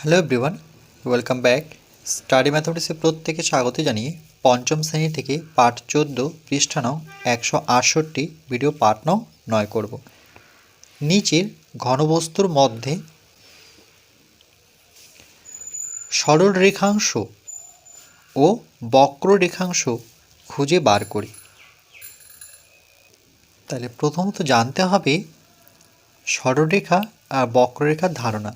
Hello everyone welcome back study ম্যাথমেটিক্সে প্রত্যেকে স্বাগত জানিয়ে পঞ্চম শ্রেণি থেকে পাঠ চোদ্দ পৃষ্ঠা নং একশো আটষট্টি ভিডিও পাঠ নং নয় করব। নিচের ঘনবস্তুর মধ্যে সরল রেখাংশ ও বক্র রেখাংশ খুঁজে বার করি। তাহলে প্রথমত জানতে হবে সরলরেখা আর বক্ররেখার ধারণা।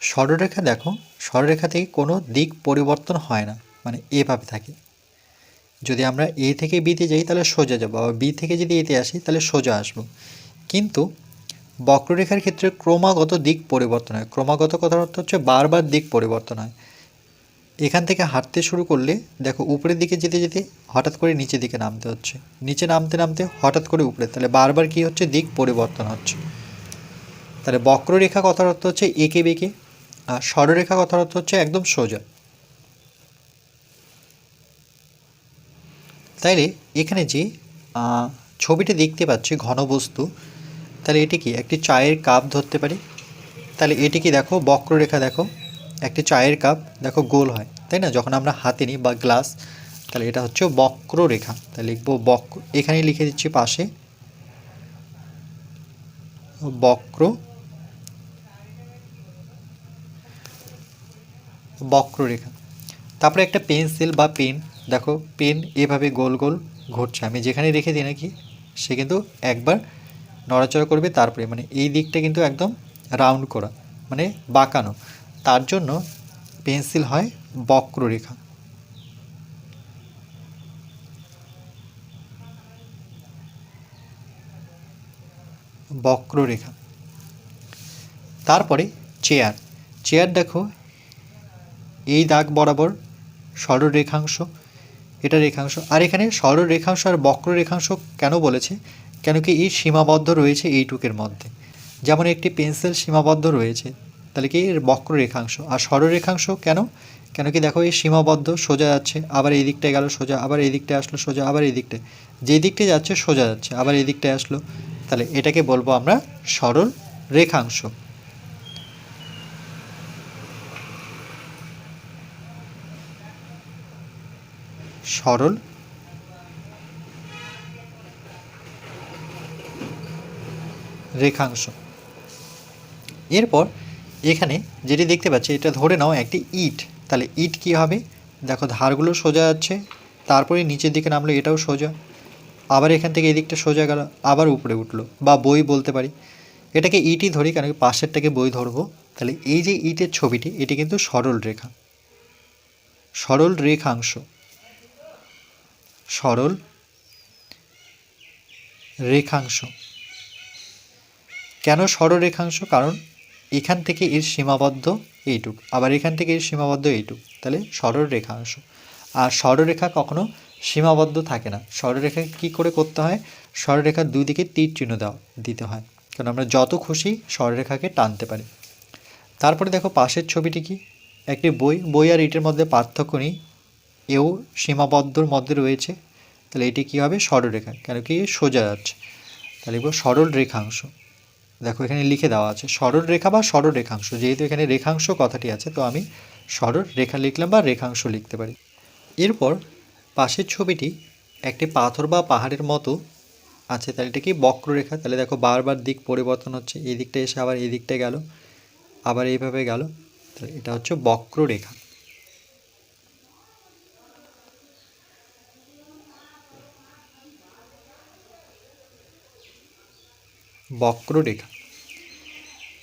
সরলরেখা দেখো সরলরেখা থেকে কোনো দিক পরিবর্তন হয় না মানে এভাবে থাকে। যদি আমরা এ থেকে বিতে যাই, তাহলে সোজা যাব, আবার বি থেকে যদি এতে আসি, তাহলে সোজা আসব। কিন্তু বক্ররেখার ক্ষেত্রে ক্রমাগত দিক পরিবর্তন হয়। ক্রমাগত কথার অর্থ হচ্ছে বারবার দিক পরিবর্তন হয়। এখান থেকে হাঁটতে শুরু করলে, দেখো উপরের দিকে যেতে যেতে হঠাৎ করে নিচের দিকে নামতে হচ্ছে। নিচে নামতে নামতে হঠাৎ করে উপরে, তাহলে বারবার কি হচ্ছে? দিক পরিবর্তন হচ্ছে। তাহলে বক্ররেখা কথার অর্থ হচ্ছে এঁকে বেঁকে আর সরলরেখা কথার অর্থ হচ্ছে একদম সোজা। তাইলে এখানে যে ছবিটি দেখতে পাচ্ছি ঘনবস্তু তাহলে এটি কি একটি চায়ের কাপ ধরতে পারি? তাহলে এটি কি দেখো বক্ররেখা দেখো, একটি চায়ের কাপ দেখো গোল হয়, তাই না? যখন আমরা হাতে নিই বা গ্লাস তাহলে এটা হচ্ছে বক্ররেখা। তাহলে লিখব বক্র এখানে লিখে দিচ্ছি পাশে, বক্র বক্ররেখা। তারপরে একটা পেন্সিল বা পেন, দেখো, পেন এভাবে গোল গোল ঘুরছে। আমি যেখানে রেখে দিই নাকি, সে কিন্তু একবার নড়াচড়া করবে তারপরে। মানে এই দিকটা কিন্তু একদম রাউন্ড করা মানে বাঁকানো। তার জন্য পেন্সিল হয় বক্ররেখা। বক্ররেখা। তারপরে চেয়ার। চেয়ার, দেখো এই দাগ বরাবর সরল রেখাংশ এটা রেখাংশ, আর এখানে সরল রেখাংশ আর বক্র রেখাংশ কেন বলেছে? কেন কি এই সীমাবদ্ধ রয়েছে এইটুকের মধ্যে? যেমন একটি পেন্সিল সীমাবদ্ধ রয়েছে, তাহলে কি এর বক্র রেখাংশ আর সরল রেখাংশ কেন? কেন কি দেখো এই সীমাবদ্ধ সোজা যাচ্ছে, আবার এই দিকটায় গেল সোজা, আবার এই দিকটায় আসলো সোজা, আবার এই দিকটায়। যে যাচ্ছে সোজা যাচ্ছে, আবার এই দিকটায় আসলো। তাহলে এটাকে বলব আমরা সরল রেখাংশ সরল। রেখাংশ। এরপর এখানে যেটি দেখতে পাচ্ছি, এটা ধরে নাও একটি ইট। তাহলে ইট কি হবে? দেখো ধারগুলো সোজা যাচ্ছে, তারপরে নিচের দিকে নামলো এটাও সোজা। আবার এখান থেকে এদিকটা সোজা গেল, আবার উপরে উঠল, বা বই বলতে পারি। এটাকে ইটই ধরি কেন কি পাশেরটাকে বই ধরবো। তাহলে এই যে ইটের ছবিটি, এটি কিন্তু সরল রেখা। সরল রেখাংশ। সরল রেখাংশ। কেন সরল রেখাংশ? কারণ এখান থেকে এর সীমাবদ্ধ এইটুক। আবার এখান থেকে এর সীমাবদ্ধ এইটুক। তাহলে সরল রেখাংশ। আর সরলরেখা কখনো সীমাবদ্ধ থাকে না। সরলরেখা কী করে করতে হয়? সরলরেখার দুই দিকে তীর চিহ্ন দেওয়া, দিতে হয়। কারণ আমরা যত খুশি সরলরেখাকে টানতে পারি। তারপরে দেখো পাশের ছবিটি কি? একটি বই। বই আর ইটের মধ্যে পার্থক্য নেই। এও সীমাবদ্ধর মধ্যে রয়েছে। তাহলে এটি কী হবে? সরলরেখা কেন কি? সোজা যাচ্ছে। তাহলে লিখব সরল রেখাংশ। দেখো এখানে লিখে দেওয়া আছে, সরল রেখা বা সরল রেখাংশ। যেহেতু এখানে রেখাংশ কথাটি আছে, তো আমি সরল রেখা লিখলাম বা রেখাংশ লিখতে পারি। এরপর পাশের ছবিটি একটি পাথর বা পাহাড়ের মতো আছে। তাহলে এটা কি? বক্ররেখা। তাহলে দেখো বারবার দিক পরিবর্তন হচ্ছে। এই দিকটা এসে আবার এই দিকটা গেল, আবার এইভাবে গেল। তাহলে এটা হচ্ছে বক্ররেখা। বক্ররেখা।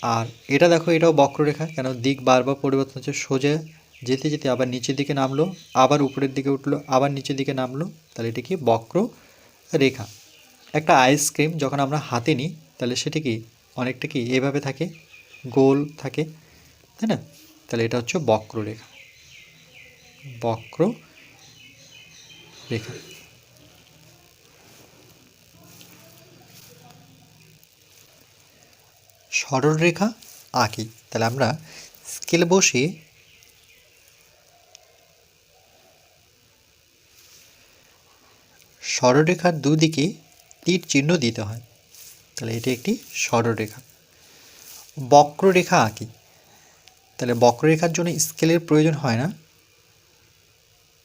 আর এটা দেখো, এটাও বক্ররেখা, কেন দিক বারবার পরিবর্তন হচ্ছে, সোজা যেতে যেতে আবার নিচের দিকে নামলো, আবার উপরের দিকে উঠল, আবার নিচের দিকে নামলো, তাহলে এটা কি বক্র রেখা একটা আইসক্রিম যখন আমরা হাতে নিই, তাহলে সেটি কি অনেকটা কি এভাবে থাকে, গোল থাকে, তাই না? তাহলে এটা হচ্ছে বক্ররেখা। বক্র রেখা সরলরেখা আঁকি। তাহলে আমরা স্কেল বসিয়ে সরলরেখার দুদিকে তীর চিহ্ন দিতে হয়। তাহলে এটি একটি সরলরেখা বক্ররেখা আঁকি। তাহলে বক্ররেখার জন্য স্কেলের প্রয়োজন হয় না।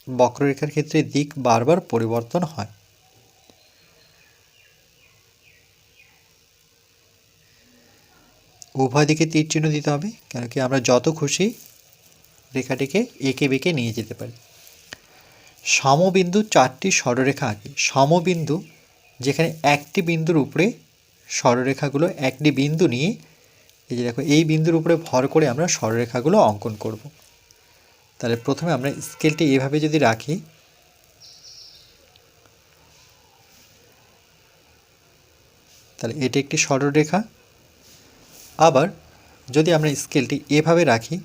বক্ররেখার ক্ষেত্রে দিক বারবার পরিবর্তন হয়। উভয় দিকে তীর চিহ্ন দিতে হবে, কেন কি আমরা যত খুশি রেখাটিকে এঁকে বেঁকে নিয়ে যেতে পারি। সমবিন্দু চারটি সরলরেখা আঁকি। সমবিন্দু যেখানে একটি বিন্দুর উপরে সরলরেখাগুলো একটি বিন্দু নিয়ে এই যে দেখো, এই বিন্দুর উপরে ভর করে আমরা সরলরেখাগুলো অঙ্কন করব। তাহলে প্রথমে আমরা স্কেলটি এভাবে যদি রাখি, তাহলে এটি একটি সরলরেখা আবার যদি আমরা স্কেলটি এভাবে রাখি,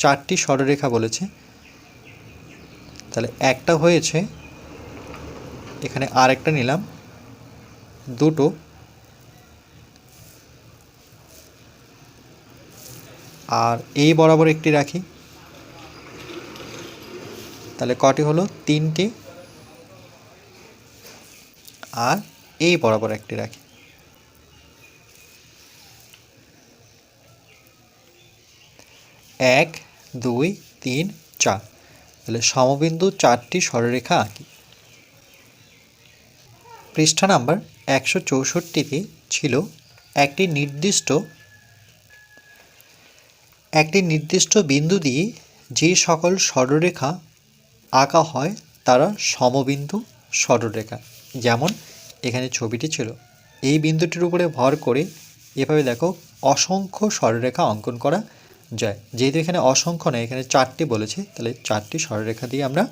চারটি সরলরেখা বলেছে, তাহলে একটা হয়েছে, এখানে আরেকটা নিলাম, দুটো, আর এই বরাবর একটি রাখি, তাহলে কটি হলো? তিনটি, আর এই বরাবর একটি রাখি। এক, দুই, তিন, চার। তাহলে সমবিন্দু চারটি সরলরেখা আঁকি পৃষ্ঠা নাম্বার একশো চৌষট্টিতে ছিল একটি নির্দিষ্ট একটি নির্দিষ্ট বিন্দু দিয়ে যে সকল সরলরেখা আঁকা হয় তারা সমবিন্দু সরলরেখা। যেমন এখানে ছবিটি ছিল। এই বিন্দুটির উপরে ভর করে এভাবে দেখো, অসংখ্য সরলরেখা অঙ্কন করা যায়। যেহেতু এখানে অসংখ্য নয় এখানে চারটি বলেছে, তাহলে চারটি সরলরেখা দিয়ে আমরা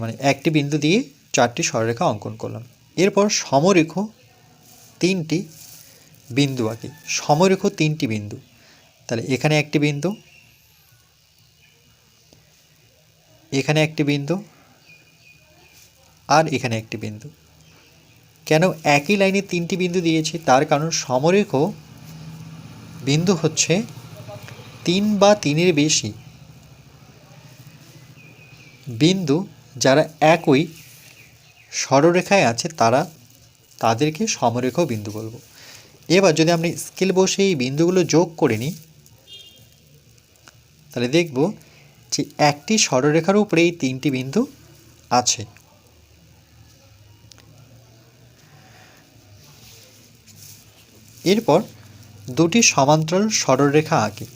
মানে একটি বিন্দু দিয়ে চারটি সরলরেখা অঙ্কন করলাম। এরপর সমরেখ তিনটি বিন্দু আঁকি। সমরেখ তিনটি বিন্দু। তাহলে এখানে একটি বিন্দু, এখানে একটি বিন্দু, আর এখানে একটি বিন্দু। কেন একই লাইনে তিনটি বিন্দু দিয়েছি? তার কারণ সমরেখ বিন্দু হচ্ছে তিন বা তিনের বেশি। বিন্দু যারা একই সরলরেখায় আছে, তারা তাদেরকে সমরেখ বিন্দু বলব। এবার যদি আমরা স্কেল বসে এই বিন্দুগুলো যোগ করে নিই, তাহলে দেখব যে একটি সরলরেখার উপরে এই তিনটি বিন্দু আছে। এরপর দুটি সমান্তরাল সরলরেখা আঁকি।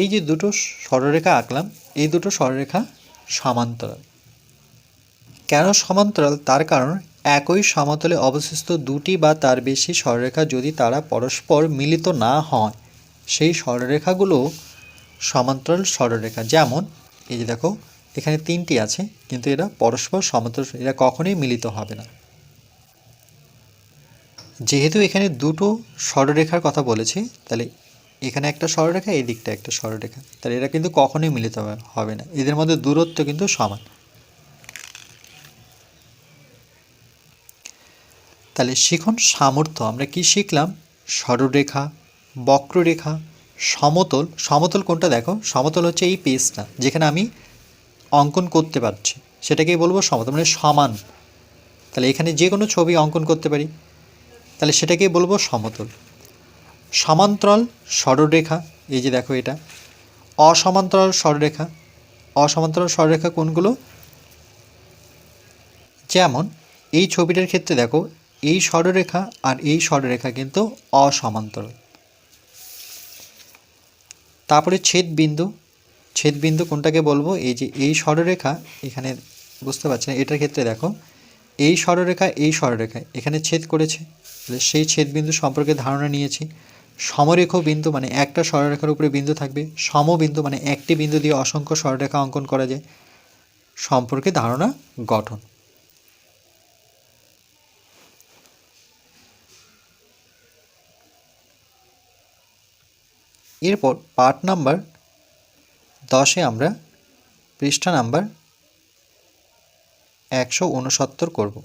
এই যে দুটো সরলরেখা আঁকলাম, এই দুটো সরলরেখা সমান্তরাল। কেন সমান্তরাল? তার কারণ একই সমতলে অবশিষ্ট দুটি বা তার বেশি সরলরেখা যদি তারা পরস্পর মিলিত না হয়, সেই সরলরেখাগুলো সমান্তরাল সরলরেখা যেমন, এই যে দেখো, এখানে তিনটি আছে, কিন্তু এরা পরস্পর সমান্তরাল, এরা কখনোই মিলিত হবে না। যেহেতু এখানে দুটো সরলরেখার কথা বলেছি, তাহলে এখানে একটা সরলরেখা এই দিকটা একটা সরলরেখা তাহলে এরা কিন্তু কখনোই মিলিত হবে- না। এদের মধ্যে দূরত্ব কিন্তু সমান। তাহলে শিখন সামর্থ্য, আমরা কি শিখলাম? সরলরেখা বক্ররেখা, সমতল। সমতল কোনটা দেখো? সমতল হচ্ছে এই পেজটা, যেখানে আমি অঙ্কন করতে পারছি। সেটাকেই বলব সমতল মানে সমান। তাহলে এখানে যে কোনো ছবি অঙ্কন করতে পারি। তাহলে সেটাকেই বলব সমতল। সমান্তরাল সরলরেখা, এই যে দেখো এটা। অসমান্তরাল সরলরেখা। অসমান্তরাল সরলরেখা কোনগুলো? যেমন এই ছবিটার ক্ষেত্রে দেখো, এই সরলরেখা আর এই সরলরেখা কিন্তু অসমান্তরাল। তারপরে ছেদ বিন্দু ছেদ বিন্দু কোনটাকে বলব? এই যে এই সরলরেখা, এখানে বুঝতে পারছেন? এটার ক্ষেত্রে দেখো, এই সরলরেখা এই সরলরেখা, এখানে ছেদ করেছে। সেই ছেদ বিন্দু সম্পর্কে ধারণা নিয়েছি। সমরেখ বিন্দু মানে একটা সরলরেখার উপরে বিন্দু থাকবে, সমবিন্দু মানে একটি বিন্দু দিয়ে অসংখ্য সরলরেখা অঙ্কন করা যায়। সম্পর্কে ধারণা গঠন। এরপর পার্ট নাম্বার দশে আমরা পৃষ্ঠা নাম্বার একশো উনসত্তর করব।